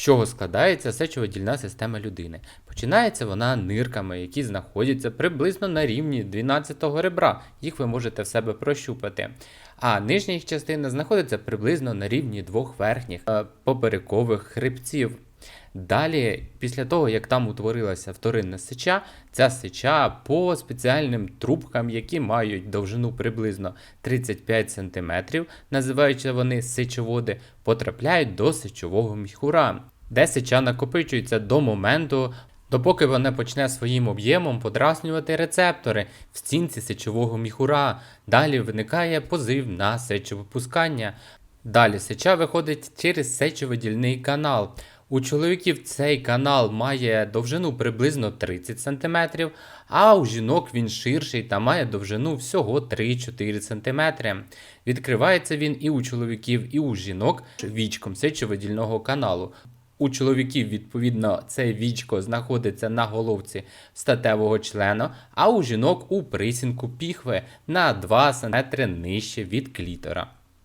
чого складається сечовидільна система людини? Починається вона нирками, які знаходяться приблизно на рівні 12-го ребра. Їх ви можете в себе прощупати. А нижня їх частина знаходиться приблизно на рівні двох верхніх е, поперекових хребців. Далі, після того, як там утворилася вторинна сеча, ця сеча по спеціальним трубкам, які мають довжину приблизно 35 см, називаються вони сечоводи, потрапляють до сечового міхура, де сеча накопичується до моменту, допоки вона почне своїм об'ємом подразнювати рецептори в стінці сечового міхура. Далі виникає позив на сечовипускання. Далі сеча виходить через сечовидільний канал. У чоловіків цей канал має довжину приблизно 30 см, а у жінок він ширший та має довжину всього 3-4 см. Відкривається він і у чоловіків, і у жінок вічком сечовидільного каналу. У чоловіків, відповідно, це вічко знаходиться на головці статевого члена, а у жінок у присінку піхви на 2 см нижче від клітора.